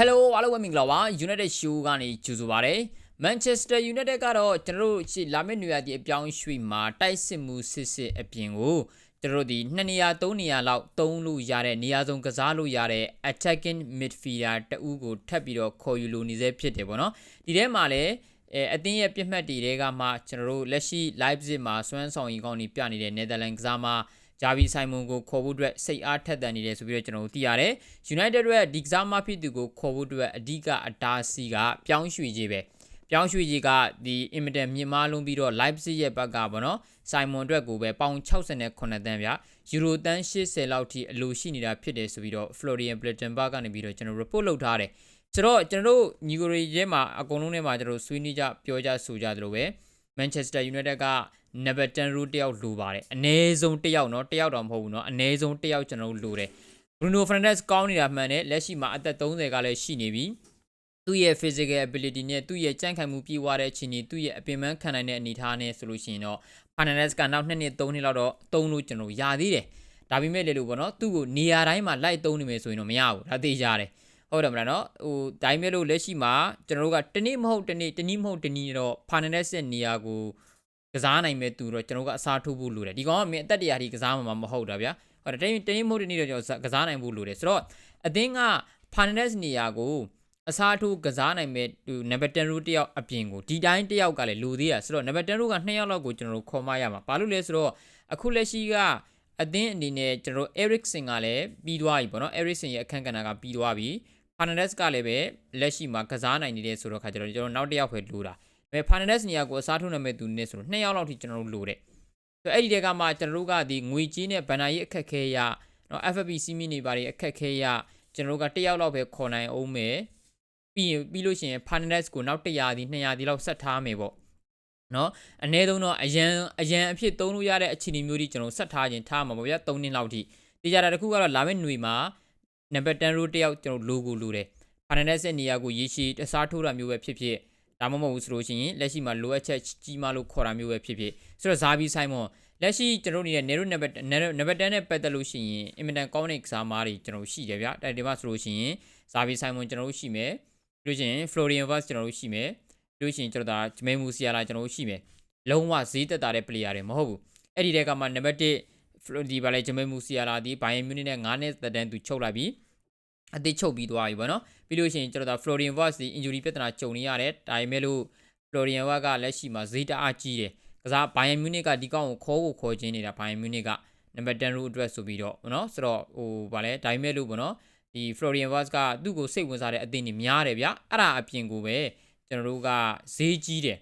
Hello အားလုံးပဲမင်္ဂလာပါ United Show ကနေကြိုဆိုပါရစေ Manchester United ကတော့ကျွန်တော်တို့ရှေ့လာမယ့်နေရာဒီအပြောင်းရွှေ့မှာတိုက်စစ်မှုစစ်စစ်အပြင်ကိုကျွန်တော်တို့ဒီ2နေရာ3နေရာလောက်သုံးလို့ရတဲ့နေရာစုံကစားလို့ရတဲ့ attacking midfielder တဦးကိုထပ်ပြီးတော့ခေါ်ယူလို့နေစေဖြစ်တယ်ပေါ့နော်ဒီထဲမှာလည်းအဲအသင်းရဲ့ပြစ်မှတ်တွေကမှကျွန်တော်တို့လက်ရှိ Leipzig မှာစွမ်းဆောင်ရည်ကောင်းနေပြနေတဲ့ Netherlands ကစားမှာ ဂျာဗီဆိုင်မွန်ကိုခေါ်ဖို့အတွက်စိတ်အားထက်သန်နေတယ်ဆိုပြီးတော့ကျွန်တော်တို့သိရတယ်။ United ရဲ့ဒီကစားမဖြစ်သူကိုခေါ်ဖို့အတွက်အဓိကအတားဆီးကပြောင်းရွှေ့ခြင်းပဲ။ပြောင်းရွှေ့ခြင်းကဒီအင်မတန်မြင့်မားလုံးပြီးတော့ Leipzig ရဲ့ဘက်ကပေါ့နော်။ဆိုင်မွန်အတွက်ကိုပဲပေါင်68တန်းဗျ။ယူရိုတန်း80လောက်ထိအလိုရှိနေတာဖြစ်တယ်ဆိုပြီးတော့ Florian Plettenberg ကနေပြီးတော့ကျွန်တော် report လုပ်ထားတယ်။ဆိုတော့ကျွန်တော်တို့ညီကိုရီရဲမှာအကုန်လုံးထဲမှာကျွန်တော်ဆွေးနွေးကြပြောကြဆိုကြသလိုပဲ Manchester United က number 10 row တယောက်လိုပါတယ်အနည်းဆုံးတယောက်เนาะတယောက်တော့မဟုတ်ဘူးเนาะအနည်းဆုံးတယောက်ကျွန်တော်တို့လိုတယ် Bruno Fernandes ကောင်းနေတာမှန်တယ်လက်ရှိမှာအသက်30ကလည်းရှိနေပြီသူ့ရဲ့ physical ability နဲ့သူ့ရဲ့ကြန့်ခိုင်မှုပြည့်ဝတဲ့အခြေအနေသူ့ရဲ့အပင်ပန်းခံနိုင်တဲ့အနေအထားနဲ့ဆိုလို့ရှိရင်တော့ Fernandes ကနောက်2နှစ်3နှစ်လောက်တော့သုံးလို့ကျွန်တော်ရသေးတယ်ဒါပေမဲ့လေလို့ပေါ့နော်သူ့ကိုနေရာတိုင်းမှာလိုက်သုံးနေမယ်ဆိုရင်တော့မရဘူးဒါသိရတယ် ဟုတ်တယ်မလားနော်ဟိုဒါပေမဲ့လို့လက်ရှိမှာကျွန်တော်တို့ကတနေ့မဟုတ်တနေ့တနည်းမဟုတ်တနည်းတော့ Fernandes ရဲ့နေရာကိုကစားနိုင်မဲ့သူတော့ကျွန်တော်ကအစားထိုးဖို့လိုတယ်ဒီကောင်ကမင်းအသက်တရာထိကစားမှာမဟုတ်တာဗျာဟိုတနေ့တနေ့မဟုတ်တနေ့တော့ကျွန်တော်ကစားနိုင်ဖို့လိုတယ်ဆိုတော့အသင်းက Fernandes နေရာကိုအစားထိုးကစားနိုင်မဲ့သူ number 10 row တယောက်အပြင်ကိုဒီတိုင်းတယောက်ကလည်းလူသေးတာဆိုတော့ number 10 row က2ယောက်လောက်ကိုကျွန်တော်တို့ခေါ်မရမှာဘာလို့လဲဆိုတော့အခုလက်ရှိကအသင်းအနေနဲ့ကျွန်တော်တို့ Eriksen ကလည်းပြီးသွားပြီပေါ့နော် Eriksen ရဲ့အခန်းကဏ္ဍကပြီးသွားပြီ Fernandes ကလည်းပဲလက်ရှိမှာကစားနိုင်နေတဲ့ဆိုတော့ခါကျတော့ကျွန်တော်နောက်တစ်ယောက်ပဲလိုတာဒါပေမဲ့ Fernandes နေရာကိုအစားထိုးနိုင်မဲ့သူနဲ့ဆိုတော့2ယောက်လောက်ထိကျွန်တော်တို့လိုတယ်ဆိုတော့အဲ့ဒီတဲကမှကျွန်တော်တို့ကဒီငွေကြီးနဲ့ဗန်နာရေးအခက်ခဲရနော် FFP စီးမီနေပါတွေအခက်ခဲရကျွန်တော်တို့ကတစ်ယောက်လောက်ပဲခေါ်နိုင်အောင်မယ်ပြီးရင်ပြီးလို့ရှိရင် Fernandes ကိုနောက်100ဒီ200ဒီလောက်ဆက်ထားမယ်ပေါ့နော်အနည်းဆုံးတော့အရန်အရန်အဖြစ်သုံးလို့ရတဲ့အခြေအနေမျိုးတွေကျွန်တော်ဆက်ထားခြင်းထားမှာပေါ့ဗျာ3နှစ်လောက်ထိတေချာတာတစ်ခုကတော့လာမယ့်ຫນွေမှာ နံပါတ်10 row တယောက်ကျွန်တော် logo လိုတယ် Fernandes ရဲ့နေရာကိုရေးရှိတစားထိုးတာမျိုးပဲဖြစ်ဖြစ်ဒါမှမဟုတ်ဘူးဆိုလို့ရှိရင်လက်ရှိမှာလိုအပ်ချက်ကြီးမားလို့ခေါ်တာမျိုးပဲဖြစ်ဖြစ်ဆိုတော့ဇာဘီဆိုင်မွန်လက်ရှိကျွန်တော်နေတဲ့ Nero number number 10နဲ့ပတ်သက်လို့ရှိရင်အင်မတန်ကောင်းတဲ့ကစားမားတွေကျွန်တော်ရှိတယ်ဗျတိုက်ဒီမှာဆိုလို့ရှိရင်ဇာဘီဆိုင်မွန်ကျွန်တော်တို့ရှိမယ်ပြီးလို့ရှိရင် Florian Vaz ကျွန်တော်တို့ရှိမယ်ပြီးလို့ရှိရင်ကျွန်တော်ဒါဂျမေမူစီယာလာကျွန်တော်တို့ရှိမယ်လုံးဝဈေးသက်သာတဲ့ player တွေမဟုတ်ဘူးအဲ့ဒီတဲကမှ number 1 ဒီပါလေဂျမဲမူစီယာလာဒီဘိုင်ယန်မြူနစ်နဲ့9နှစ်သက်တမ်းသူချုပ်လိုက်ပြီးအသစ်ချုပ်ပြီးသွားပြီဗောနော်ပြီးလို့ရှိရင်ကျွန်တော်ဒါ Florian Wirtz ဒီ injury ပြဿနာကြုံနေရတယ်ဒါပေမဲ့လို့ Florian Wirtz ကလက်ရှိမှာဈေးတအားကြီးတယ်ကစား Bayern Munich ကဒီကောင်ကိုခေါ်ဖို့ခေါ်ခြင်းနေတာ Bayern Munich ကနံပါတ်10 row အတွက်ဆိုပြီးတော့ဗောနော်ဆိုတော့ဟိုဗာလဲဒါပေမဲ့လို့ဗောနော်ဒီ Florian Wirtz ကသူ့ကိုစိတ်ဝင်စားတဲ့အသင်းကြီးများတယ်ဗျအဲ့ဒါအပြင်ကိုပဲကျွန်တော်တို့ကဈေးကြီးတယ်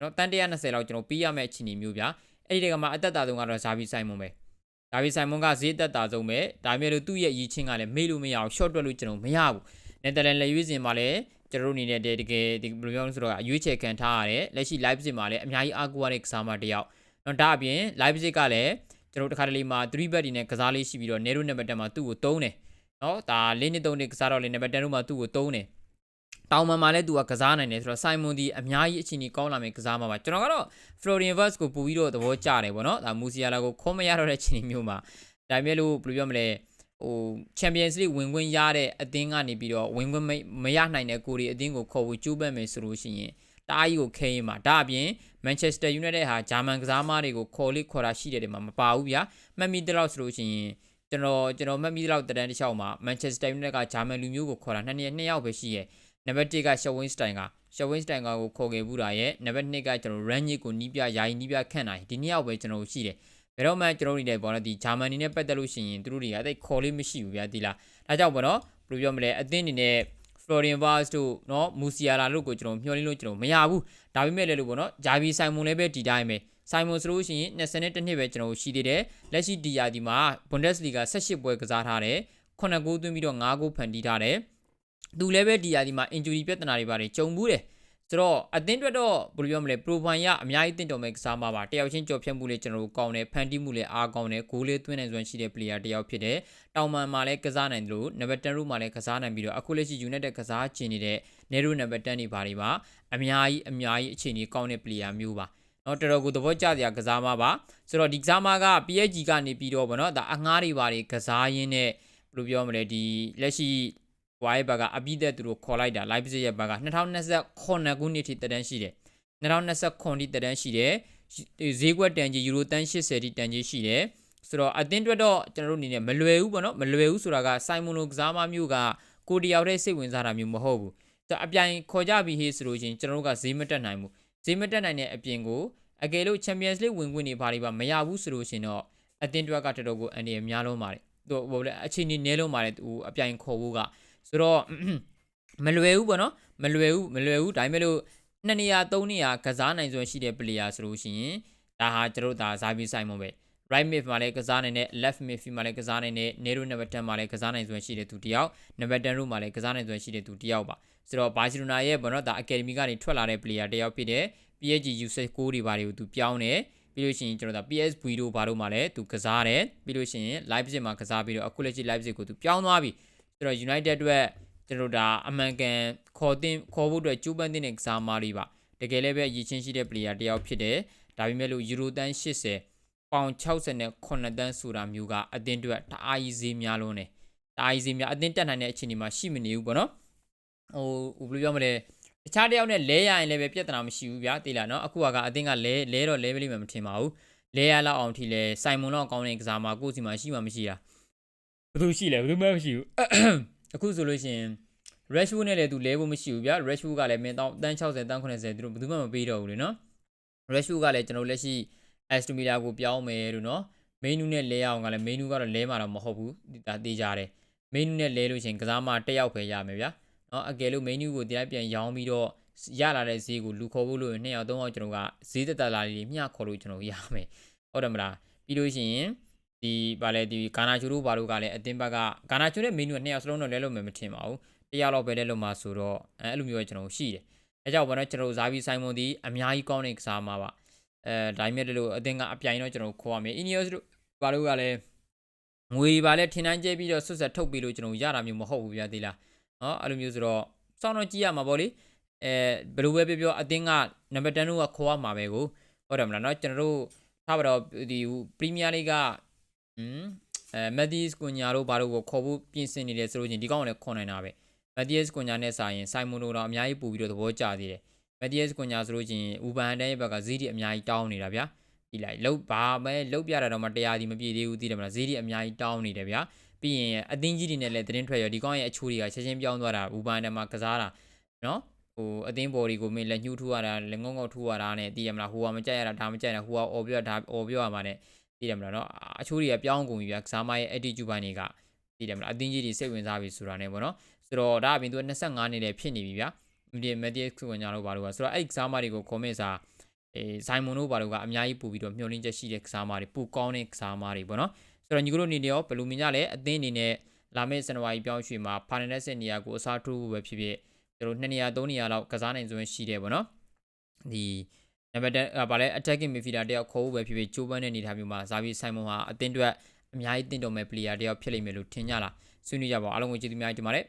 နော်တန်120လောက်ကျွန်တော်ပေးရမယ့်အချိန်မျိုးဗျအဲ့ဒီတကမှာအသက်တာဆုံးကတော့ဇာဘီဆိုင်မွန်ပဲ ဒါပေဆိုင်မွန်ကဈေးသက်တာဆုံးပဲဒါပေမဲ့လို့သူ့ရဲ့ရည်ချင်းကလည်းမေ့လို့မရအောင် short တွက်လို့ကျွန်တော်မရဘူးနယ်သာလန်လက်ရွေးစင်မှာလည်းကျွန်တော်တို့အနေနဲ့တကယ်ဒီဘယ်လိုပြောလဲဆိုတော့အရွေးချယ်ခံထားရတယ်လက်ရှိ live စစ်မှာလည်းအများကြီးအားကိုးရတဲ့ကစားမတစ်ယောက်နော်ဒါအပြင် live စစ်ကလည်းကျွန်တော်တို့တစ်ခါတလေမှာ3 bet ဒီနဲ့ကစားလေးရှိပြီးတော့ Nero number 10မှာသူ့ကိုတုံးတယ်နော်ဒါ၄နှစ်၃နှစ်ကစားတော့လေ number 10တို့မှာသူ့ကိုတုံးတယ် တောင်မှန်မှာလည်းသူကကစားနိုင်တယ်ဆိုတော့ Simon ဒီအများကြီးအချိန်ကြီးကောင်းလာမယ်ကစားမှာပါကျွန်တော်ကတော့ Florian Wirtz ကိုပို့ပြီးတော့သဘောကျတယ်ပေါ့နော်ဒါ Musiala ကိုခေါ်မရတော့တဲ့အချိန်မျိုးမှာဒါပေမဲ့လို့ဘယ်လိုပြောမလဲဟို Champions League ဝင်ခွင့်ရတဲ့အသင်းကနေပြီးတော့ဝင်ခွင့်မရနိုင်တဲ့ကိုရီအသင်းကိုခေါ်ဖို့ကြိုးပမ်းမယ်ဆိုလို့ရှိရင်တအားကြီးကိုခဲရင်မှာဒါအပြင် Manchester United ဟာဂျာမန်ကစားသမားတွေကိုခေါ်လိခေါ်တာရှိတယ်တယ်မှာမပါဘူးဗျာမှတ်မိတဲ့လောက်ဆိုလို့ရှိရင်ကျွန်တော်ကျွန်တော်မှတ်မိတဲ့လောက်တရန်တစ်လျှောက်မှာ Manchester United ကဂျာမန်လူမျိုးကိုခေါ်တာနှစ်နှစ်နှစ်ယောက်ပဲရှိရဲ့ နံပါတ်1က Shawin Stein က Shawin Stein ကိုခေါ်ခဲ့ဘူးတာရဲ့နံပါတ်2ကကျွန်တော် Rangnick ကိုနီးပြယာယီနီးပြခန့်နိုင်ဒီနှစ်ယောက်ပဲကျွန်တော်ရှိတယ်ဘယ်တော့မှကျွန်တော်တို့နေပေါ့နော်ဒီဂျာမန်နီနဲ့ပတ်သက်လို့ရှိရင်သူတို့တွေကအဲ့ခေါ်လေးမရှိဘူးဗျာဒီလားဒါကြောင့်ပေါ့နော်ဘယ်လိုပြောမလဲအသင်းအနေနဲ့ Florian Vaz တို့เนาะ Musiala တို့ကိုကျွန်တော်မျှော်လင့်လို့ကျွန်တော်မရဘူးဒါပေမဲ့လည်းလို့ပေါ့နော်ဂျာဗီဆိုင်မွန်လည်းပဲဒီတိုင်းပဲဆိုင်မွန်ဆိုလို့ရှိရင်22နှစ်ပဲကျွန်တော်ရှိသေးတယ်လက်ရှိဒီယာဒီမှာ Bundesliga 18ပွဲကစားထားတယ်9ဂိုးသွင်းပြီးတော့9ဂိုးဖန်တီးထားတယ် သူလည်းပဲဒီယာဒီမှာ injury ပြဿနာတွေပါတယ်ကြုံဘူးတယ်ဆိုတော့အသင်းအတွက်တော့ဘယ်လိုပြောမလဲ profile ရအများကြီးတင်တော်မဲ့ကစားမှာပါတယောက်ချင်းကြော်ဖြတ်မှုလေးကျွန်တော်တို့ကောင်းတယ်ဖန်တီးမှုလေးအားကောင်းတယ်ဂိုးလေးသွင်းနိုင်စွမ်းရှိတဲ့ player တယောက်ဖြစ်တယ်တောင်မန်မှာလည်းကစားနိုင်တယ်လို့ number 10 row မှာလည်းကစားနိုင်ပြီးတော့အခုလက်ရှိ United ကစားချင်နေတဲ့ Nero number 10တွေပါတွေပါအများကြီးအများကြီးအခြေအနေကောင်းတဲ့ player မျိုးပါနော်တော်တော်ကိုသဘောကျစရာကစားမပါဆိုတော့ဒီကစားမက PSG ကနေပြီးတော့ဗောနော်ဒါအငှားတွေပါတွေကစားရင်းနဲ့ဘယ်လိုပြောမလဲဒီလက်ရှိ ကွာရဲ့ဘက်ကအပိသက်သူတို့ခေါ်လိုက်တာ Leipzig ရဲ့ဘက်က2029ခုနှစ်ထိတက်တန်းရှိတယ်2029ထိတက်တန်းရှိတယ်ဈေးကွက်တန်ကြီးယူရိုတန်း80ထိတန်ကြီးရှိတယ်ဆိုတော့အတင်းတွက်တော့ကျွန်တော်တို့အနေနဲ့မလွယ်ဘူးပေါ့နော်မလွယ်ဘူးဆိုတာကစိုင်မွန်လိုကစားမမျိုးကကိုတယောက်တည်းစိတ်ဝင်စားတာမျိုးမဟုတ်ဘူးဆိုတော့အပြိုင်ခေါ်ကြပြီးဟေးဆိုလို့ချင်းကျွန်တော်တို့ကဈေးမတက်နိုင်ဘူးဈေးမတက်နိုင်တဲ့အပြင်ကိုအကယ်လို့ Champions League ဝင်ခွင့်နေပါလိမ့်ပါမရဘူးဆိုလို့ရှင်တော့အတင်းတွက်ကတော်တော်ကိုအန်ဒီရများလုံးပါတယ်သူဟိုလေအချိန်ကြီးနဲလုံးပါတယ်သူအပြိုင်ခေါ်ဖို့က ဆိုတော့မလွယ်ဘူးပေါ့နော်မလွယ်ဘူးမလွယ်ဘူးဒါပေမဲ့လို့နှစ်နေရာသုံးနေရာကစားနိုင်စွမ်းရှိတဲ့ player ဆိုလို့ရှိရင်ဒါဟာကျွန်တော်တို့ဒါဇာဘီဆိုင်မွန်ပဲ right mid မှာလည်းကစားနိုင်တဲ့ left mid မှာလည်းကစားနိုင်တဲ့ Nero number 10မှာလည်းကစားနိုင်စွမ်းရှိတဲ့သူတစ်ယောက် number 10 row မှာလည်းကစားနိုင်စွမ်းရှိတဲ့သူတစ်ယောက်ပါဆိုတော့ Barcelona ရဲ့ဘောနော်ဒါ academy ကနေထွက်လာတဲ့ player တစ်ယောက်ဖြစ်တဲ့ PSG usage 6တွေဘာတွေကိုသူပြောင်းတယ်ပြီးလို့ရှိရင်ကျွန်တော်ဒါ PSV တို့ဘာတို့မှာလည်းသူကစားတယ်ပြီးလို့ရှိရင် Leipzig မှာကစားပြီးတော့အခုလက်ရှိ Leipzig ကိုသူပြောင်းသွားပြီ ဆိုတော့ United အတွက်ကျွန်တော်ဒါအမှန်ကန်ခေါ်တင်ခေါ်ဖို့အတွက်ကြိုးပမ်းတဲ့ကစားမားလေးပါတကယ်လည်းပဲရည်ချင်းရှိတဲ့ player တစ်ယောက်ဖြစ်တယ်ဒါပေမဲ့လို့ Euro တန်း80ပေါင်68တန်းဆိုတာမျိုးကအတင်းအတွက်တအားကြီးဈေးများလုံးတယ်တအားကြီးဈေးများအတင်းတက်နိုင်တဲ့အခြေအနေမှာရှိမနေဘူးပေါ့နော်ဟိုဘယ်လိုပြောမလဲတခြားတယောက်နဲ့လဲရရင်လည်းပဲပြဿနာမရှိဘူးဗျာသိလားနော်အခုကအတင်းကလဲလဲတော့လဲပလိမ့်မယ်မထင်ပါဘူးလဲရလောက်အောင်ထိလဲစိုင်မွန်တော့ကောင်းတဲ့ကစားမှာကိုယ့်စီမှာရှိမှမရှိတာ ဘယ်သူရှိလဲဘယ်သူမှမရှိဘူးအခုဆိုလို့ရှိရင် Rashford နဲ့လည်းသူလဲဖို့မရှိဘူးဗျာ Rashford ကလည်းမင်းတောင်းတန်း60တန်း80သူတို့ဘယ်သူမှမပေးတော့ဘူးလေနော် Rashford ကလည်းကျွန်တော်လက်ရှိ Aston Villa ကိုပြောင်းမယ်လို့နော် menu နဲ့လဲအောင်ကလည်း menu ကတော့လဲမှာတော့မဟုတ်ဘူးဒါသိကြတယ် menu နဲ့လဲလို့ရှိရင်ကစားမတက်ရောက်ပဲရမယ်ဗျာနော်အကယ်လို့ menu ကိုတရားပြန်ရောင်းပြီးတော့ရလာတဲ့ဈေးကိုလူခေါ်ဖို့လို့နှစ်ယောက်သုံးယောက်ကျွန်တော်ကဈေးတက်တက်လာလေးမျှခေါ်လို့ကျွန်တော်ရမယ်ဟုတ်တယ်မလားပြီးလို့ရှိရင် ဒီဗာလဲဒီကာနာချူတို့ဘာလို့ကလည်းအတင်းဘက်ကကာနာချူနဲ့မင်းတို့နှစ်ယောက်စလုံးတော့လဲလို့မယ်မထင်ပါဘူးတယောက်တော့ပဲလဲလို့မှာဆိုတော့အဲ့လိုမျိုးပဲကျွန်တော်ရှိတယ်အဲကြောင့်ဘာလဲကျွန်တော်ဇာဗီဆိုင်မွန်ဒီအများကြီးကောင်းတဲ့ကစားမှာပါအဲဒါပေမဲ့လို့အတင်းကအပြိုင်တော့ကျွန်တော်ခေါ်ရမယ်အင်းနီယောတို့ဘာလို့ကလည်းငွေပါလဲထင်တန်းကျဲပြီးတော့ဆွတ်ဆက်ထုတ်ပြီးလို့ကျွန်တော်ရတာမျိုးမဟုတ်ဘူးဗျာသိလားနော်အဲ့လိုမျိုးဆိုတော့စောင့်တော့ကြည့်ရမှာပေါ့လေအဲဘယ်လိုပဲပြောပြောအတင်းကနံပါတ်10တို့ကခေါ်ရမှာပဲကိုဟုတ်တယ်မလားနော်ကျွန်တော်တို့ထားပါတော့ဒီပရီးမီးယားလိဂ်က ဟွန်းအဲမက်ဒီစ်ကွန်ညာတို့ဘာတို့ကိုခေါ်ဖို့ပြင်ဆင်နေတယ်ဆိုလို့ချင်းဒီကောင်ကလည်းခေါ်နိုင်တာပဲမက်ဒီစ်ကွန်ညာနဲ့စာရင်ဆိုင်မွန်တို့တော့အများကြီးပူပြီးတော့သဘောကျသေးတယ်မက်ဒီစ်ကွန်ညာဆိုလို့ချင်းဥပန်တန်းရဲ့ဘက်ကဈေးတွေအများကြီးတောင်းနေတာဗျာဒီလိုက်လုတ်ဘာမဲလုတ်ပြတာတော့မှတရားဒီမပြည့်သေးဘူးသိတယ်မလားဈေးတွေအများကြီးတောင်းနေတယ်ဗျာပြီးရင်အတင်းကြီးတွေနဲ့လည်းတင်းထွက်ရဒီကောင်ရဲ့အချိုးတွေကချက်ချင်းပြောင်းသွားတာဥပန်တန်းမှာကစားတာနော်ဟိုအတင်းဘော်ဒီကိုမင်းလက်ညှိုးထိုးရတာလက်ငုံငုံထိုးရတာနဲ့သိရမလားဟိုကမကြိုက်ရတာဒါမကြိုက်တာဟိုကအော်ပြောတာအော်ပြောရမှာနဲ့ သိတယ်မလားနော်အချိုးတွေကပြောင်းကုန်ပြီဗျာကစားမရဲ့ attitude ပိုင်းတွေကသိတယ်မလားအတင်းကြီးတွေစိတ်ဝင်စားပြီဆိုတာနဲ့ပေါ့နော်ဆိုတော့ဒါအပြင်သူက25နှစ်နဲ့ဖြစ်နေပြီဗျာဒီမက်ဒီက်ကွန်ညာလို့ဘာလို့ကဆိုတော့အဲ့ကစားမတွေကို comment စာအေးဆိုင်မွန်တို့ဘာလို့ကအများကြီးပူပြီးတော့မျှော်လင့်ချက်ရှိတဲ့ကစားမတွေပူကောင်းတဲ့ကစားမတွေပေါ့နော်ဆိုတော့ညီတို့အနေနဲ့ရောဘယ်လိုမြင်ကြလဲအသင်းအနေနဲ့လာမယ့်ဇန်နဝါရီပြောင်းရွှေ့မှာဖာနယ်နက်စစ်နေရာကိုအစားထိုးဖို့ပဲဖြစ်ဖြစ်တို့2နေရာ3နေရာလောက်ကစားနိုင်စွမ်းရှိတယ်ပေါ့နော်ဒီ နံပါတ်10ဗာလဲ attacking midfielder တယောက်ခေါ်ဖို့ပဲဖြစ်ဖြစ်ဂျိုးပန်းတဲ့အနေထားမျိုးမှာဇာဗီဆိုင်မွန်ဟာအသင်းအတွက်အများကြီးတင့်တော်မဲ့ player တယောက်ဖြစ်လိမ့်မယ်လို့ထင်ကြလားဆွေးနွေးကြပါအားလုံးကိုကျေးဇူးများတင်ပါတယ်